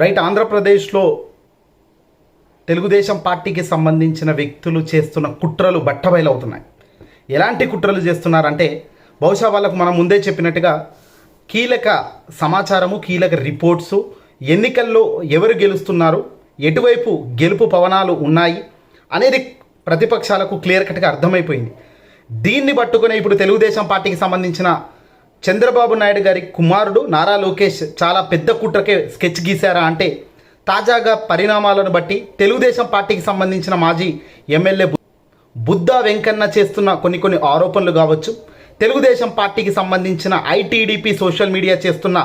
Right ఆంధ్రప్రదేశ్లో తెలుగుదేశం పార్టీకి సంబంధించిన వ్యక్తులు చేస్తున్న కుట్రలు బట్టబయలవుతున్నాయి. ఎలాంటి కుట్రలు చేస్తున్నారంటే బహుశా వాళ్ళకు మనం ముందే చెప్పినట్టుగా కీలక సమాచారము కీలక రిపోర్ట్సు ఎన్నికల్లో ఎవరు గెలుస్తున్నారు ఎటువైపు గెలుపు పవనాలు ఉన్నాయి అనేది ప్రతిపక్షాలకు క్లియర్ కట్గా అర్థమైపోయింది. దీన్ని పట్టుకుని ఇప్పుడు తెలుగుదేశం పార్టీకి సంబంధించిన చంద్రబాబు నాయుడు గారి కుమారుడు నారా లోకేష్ చాలా పెద్ద కుట్రకే స్కెచ్ గీశారా అంటే తాజాగా పరిణామాలను బట్టి తెలుగుదేశం పార్టీకి సంబంధించిన మాజీ ఎమ్మెల్యే బుద్ధా వెంకన్న చేస్తున్న కొన్ని కొన్ని ఆరోపణలు కావచ్చు. తెలుగుదేశం పార్టీకి సంబంధించిన ఐటీడీపీ సోషల్ మీడియా చేస్తున్న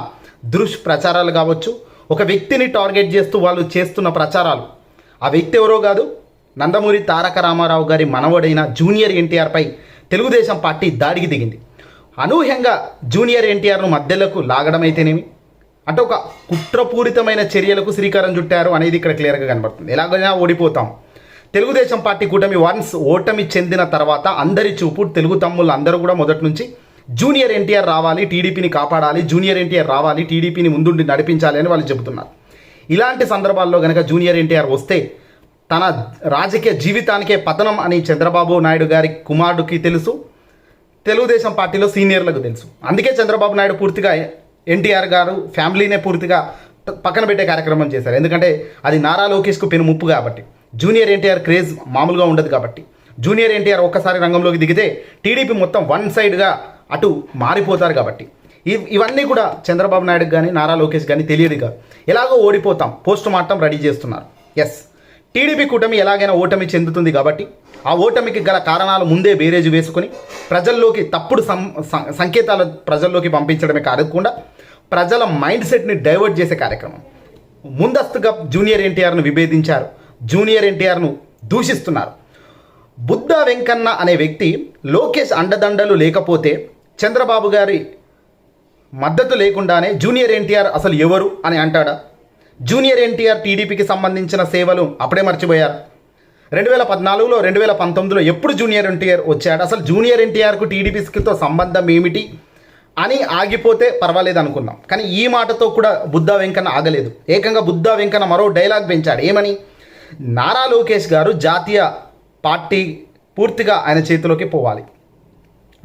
దుష్ప్రచారాలు కావచ్చు. ఒక వ్యక్తిని టార్గెట్ చేస్తూ వాళ్ళు చేస్తున్న ప్రచారాలు. ఆ వ్యక్తి ఎవరో కాదు నందమూరి తారక రామారావు గారి మనవడైన జూనియర్ ఎన్టీఆర్పై తెలుగుదేశం పార్టీ దాడికి దిగింది. అనూహ్యంగా జూనియర్ ఎన్టీఆర్ను మధ్యలోకి లాగడం అయితేనేమి అంటే ఒక కుట్రపూరితమైన చర్యలకు శ్రీకారం చుట్టారు అనేది ఇక్కడ క్లియర్గా కనబడుతుంది. ఎలాగైనా ఓడిపోతాం. తెలుగుదేశం పార్టీ కూటమి వన్స్ ఓటమి చెందిన తర్వాత అందరి చూపు తెలుగు తమ్ముళ్ళు అందరూ కూడా మొదటి నుంచి జూనియర్ ఎన్టీఆర్ రావాలి టీడీపీని కాపాడాలి జూనియర్ ఎన్టీఆర్ రావాలి టీడీపీని ముందుండి నడిపించాలి అని వాళ్ళు చెబుతున్నారు. ఇలాంటి సందర్భాల్లో కనుక జూనియర్ ఎన్టీఆర్ వస్తే తన రాజకీయ జీవితానికే పతనం అని చంద్రబాబు నాయుడు గారి కుమారుడికి తెలుసు. తెలుగుదేశం పార్టీలో సీనియర్లకు తెలుసు. అందుకే చంద్రబాబు నాయుడు పూర్తిగా ఎన్టీఆర్ గారు ఫ్యామిలీనే పూర్తిగా పక్కన పెట్టే కార్యక్రమం చేశారు. ఎందుకంటే అది నారా లోకేష్కు పెను ముప్పు కాబట్టి. జూనియర్ ఎన్టీఆర్ క్రేజ్ మామూలుగా ఉండదు కాబట్టి. జూనియర్ ఎన్టీఆర్ ఒక్కసారి రంగంలోకి దిగితే టీడీపీ మొత్తం వన్ సైడ్గా అటు మారిపోతారు కాబట్టి. ఇవన్నీ కూడా చంద్రబాబు నాయుడు కానీ నారా లోకేష్ కానీ తెలియదుగా. ఎలాగో ఓడిపోతాం పోస్ట్ మార్టం రెడీ చేస్తున్నారు. ఎస్ టీడీపీ కూటమి ఎలాగైనా ఓటమి చెందుతుంది కాబట్టి ఆ ఓటమికి గల కారణాలు ముందే బేరేజ్ వేసుకొని ప్రజల్లోకి తప్పుడు సం సంకేతాలు ప్రజల్లోకి పంపించడమే కాకుండా ప్రజల మైండ్ సెట్ని డైవర్ట్ చేసే కార్యక్రమం. ముందస్తుగా జూనియర్ ఎన్టీఆర్ను విభేదించారు. జూనియర్ ఎన్టీఆర్ను దూషిస్తున్నారు. బుద్ధ వెంకన్న అనే వ్యక్తి లోకేష్ అండదండలు లేకపోతే చంద్రబాబు గారి మద్దతు లేకుండానే జూనియర్ ఎన్టీఆర్ అసలు ఎవరు అని అంటాడా? జూనియర్ ఎన్టీఆర్ టీడీపీకి సంబంధించిన సేవలు అప్పుడే మర్చిపోయారు. రెండు వేల పద్నాలుగులో రెండు వేల పంతొమ్మిదిలో ఎప్పుడు జూనియర్ ఎన్టీఆర్ వచ్చాడు? అసలు జూనియర్ ఎన్టీఆర్కు టీడీపీతో సంబంధం ఏమిటి అని ఆగిపోతే పర్వాలేదు అనుకున్నాం. కానీ ఈ మాటతో కూడా బుద్ధా వెంకన్న ఆగలేదు. ఏకంగా బుద్ధా వెంకన్న మరో డైలాగ్ పెంచాడు. ఏమని? నారా లోకేష్ గారు జాతీయ పార్టీ పూర్తిగా ఆయన చేతిలోకి పోవాలి.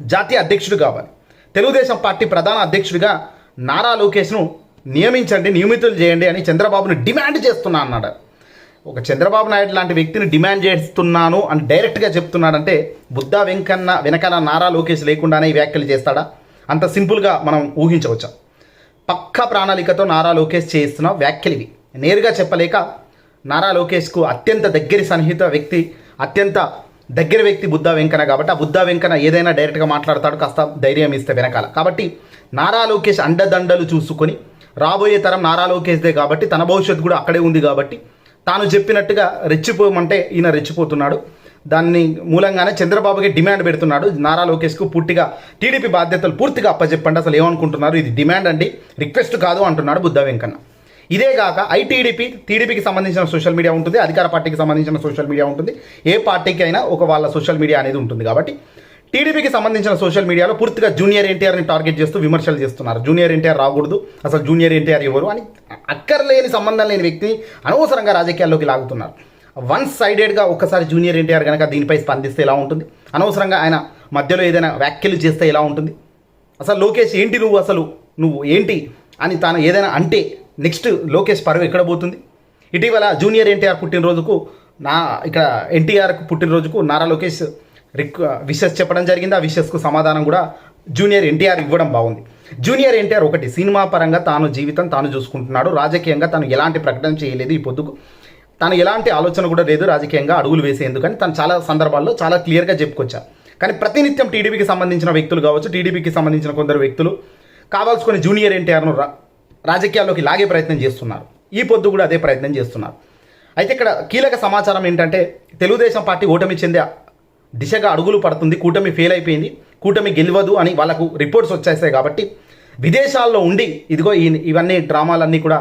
జాతీయ అధ్యక్షుడు కావాలి. తెలుగుదేశం పార్టీ ప్రధాన అధ్యక్షుడిగా నారా లోకేష్ను నియమించండి నియమితులు చేయండి అని చంద్రబాబును డిమాండ్ చేస్తున్నా అన్నాడు. ఒక చంద్రబాబు నాయుడు లాంటి వ్యక్తిని డిమాండ్ చేస్తున్నాను అని డైరెక్ట్గా చెప్తున్నాడంటే బుద్ధ వెంకన్న వెనకాల నారా లోకేష్ లేకుండానే ఈ వ్యాఖ్యలు చేస్తాడా? అంత సింపుల్గా మనం ఊహించవచ్చా? పక్క ప్రణాళికతో నారా లోకేష్ చేస్తున్న వ్యాఖ్యలు ఇవి. నేరుగా చెప్పలేక నారా లోకేష్కు అత్యంత దగ్గరి సన్నిహిత వ్యక్తి అత్యంత దగ్గర వ్యక్తి బుద్ధ వెంకన్న కాబట్టి ఆ బుద్ధ వెంకన్న ఏదైనా డైరెక్ట్గా మాట్లాడతాడు కాస్త ధైర్యం ఇస్తే వెనకాల. కాబట్టి నారా లోకేష్ అండదండలు చూసుకొని రాబోయే తరం నారా లోకేష్దే కాబట్టి తన భవిష్యత్తు కూడా అక్కడే ఉంది కాబట్టి తాను చెప్పినట్టుగా రెచ్చిపోమంటే ఈయన రెచ్చిపోతున్నాడు. దాన్ని మూలంగానే చంద్రబాబుకి డిమాండ్ పెడుతున్నాడు. నారా లోకేష్కు పూర్తిగా టీడీపీ బాధ్యతలు పూర్తిగా అప్పచెప్పండి అసలు ఏమనుకుంటున్నారు? ఇది డిమాండ్ అండి. రిక్వెస్ట్ కాదు అంటున్నాడు బుద్ధ వెంకన్న. ఇదే కాక ఐటీడీపీ టీడీపీకి సంబంధించిన సోషల్ మీడియా ఉంటుంది. అధికార పార్టీకి సంబంధించిన సోషల్ మీడియా ఉంటుంది. ఏ పార్టీకి అయినా ఒక వాళ్ళ సోషల్ మీడియా అనేది ఉంటుంది కాబట్టి టీడీపీకి సంబంధించిన సోషల్ మీడియాలో పూర్తిగా జూనియర్ ఎన్టీఆర్ని టార్గెట్ చేస్తూ విమర్శలు చేస్తున్నారు. జూనియర్ ఎన్టీఆర్ రాకూడదు. అసలు జూనియర్ ఎన్టీఆర్ ఎవరు అని అక్కర్లేని సంబంధం లేని వ్యక్తిని అనవసరంగా రాజకీయాల్లోకి లాగుతున్నారు. వన్ సైడెడ్గా ఒక్కసారి జూనియర్ ఎన్టీఆర్ కనుక దీనిపై స్పందిస్తే ఎలా ఉంటుంది? అనవసరంగా ఆయన మధ్యలో ఏదైనా వ్యాఖ్యలు చేస్తే ఎలా ఉంటుంది? అసలు లోకేష్ ఏంటి నువ్వు అసలు? నువ్వు ఏంటి అని తాను ఏదైనా అంటే నెక్స్ట్ లోకేష్ పరువు ఎక్కడ పోతుంది? ఇటీవల జూనియర్ ఎన్టీఆర్ పుట్టినరోజుకు నా ఇక్కడ ఎన్టీఆర్కు పుట్టినరోజుకు నారా లోకేష్ రిక్ విషెస్ చెప్పడం జరిగింది. ఆ విషెస్కు సమాధానం కూడా జూనియర్ ఎన్టీఆర్ ఇవ్వడం బాగుంది. జూనియర్ ఎన్టీఆర్ ఒకటి సినిమా పరంగా తాను జీవితం తాను చూసుకుంటున్నాడు. రాజకీయంగా తాను ఎలాంటి ప్రకటన చేయలేదు. ఈ పొద్దుకు తను ఎలాంటి ఆలోచన కూడా లేదు రాజకీయంగా అడుగులు వేసేందుకు అని తను చాలా సందర్భాల్లో చాలా క్లియర్గా చెప్పుకొచ్చారు. కానీ ప్రతినిత్యం టీడీపీకి సంబంధించిన వ్యక్తులు కావచ్చు టీడీపీకి సంబంధించిన కొందరు వ్యక్తులు కావాల్సుకొని జూనియర్ ఎన్టీఆర్ను రా రాజకీయాల్లోకి లాగే ప్రయత్నం చేస్తున్నారు. ఈ పొద్దు కూడా అదే ప్రయత్నం చేస్తున్నారు. అయితే ఇక్కడ కీలక సమాచారం ఏంటంటే తెలుగుదేశం పార్టీ ఓటమి చెందే దిశగా అడుగులు పడుతుంది కూటమి ఫెయిల్ అయిపోయింది కూటమి గెలవదు అని వాళ్ళకు రిపోర్ట్స్ వచ్చేసాయి కాబట్టి విదేశాల్లో ఉండి ఇదిగో ఈ ఇవన్నీ డ్రామాలన్నీ కూడా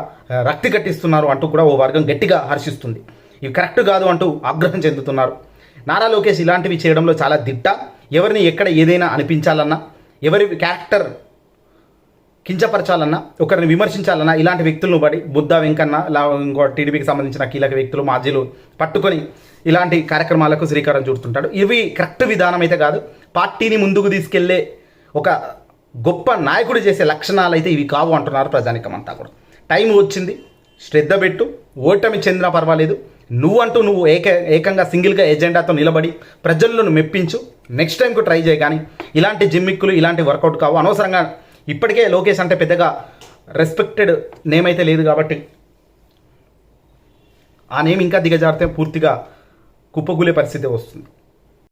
రక్తి కట్టిస్తున్నారు అంటూ కూడా ఓ వర్గం గట్టిగా హర్షిస్తుంది. ఇవి కరెక్ట్ కాదు అంటూ ఆగ్రహం చెందుతున్నారు. నారా లోకేష్ ఇలాంటివి చేయడంలో చాలా దిట్ట. ఎవరిని ఎక్కడ ఏదైనా అనిపించాలన్నా ఎవరి క్యారెక్టర్ కించపరచాలన్నా ఒకరిని విమర్శించాలన్నా ఇలాంటి వ్యక్తులను బడి బుద్ధ వెంకన్న లా ఇంకో టీడీపీకి సంబంధించిన కీలక వ్యక్తులు మాజీలు పట్టుకొని ఇలాంటి కార్యక్రమాలకు శ్రీకారం చుడుతుంటాడు. ఇవి కరెక్ట్ విధానం అయితే కాదు. పార్టీని ముందుకు తీసుకెళ్ళే ఒక గొప్ప నాయకుడు చేసే లక్షణాలు అయితే ఇవి కావు అంటున్నారు ప్రజానికం అంతా కూడా. టైం వచ్చింది. శ్రద్ధ పెట్టు. ఓటమి చెందినా పర్వాలేదు. నువ్వంటూ నువ్వు ఏక ఏకంగా సింగిల్గా ఎజెండాతో నిలబడి ప్రజలను మెప్పించు. నెక్స్ట్ టైంకు ట్రై చేయి కానీ ఇలాంటి జిమ్మిక్కులు ఇలాంటి వర్కౌట్ కావు. అనవసరంగా ఇప్పటికే లోకేష్ అంటే పెద్దగా రెస్పెక్టెడ్ నేమ్ అయితే లేదు కాబట్టి ఆ నేమ్ ఇంకా దిగజారితే పూర్తిగా కుప్పగూలే పరిస్థితి వస్తుంది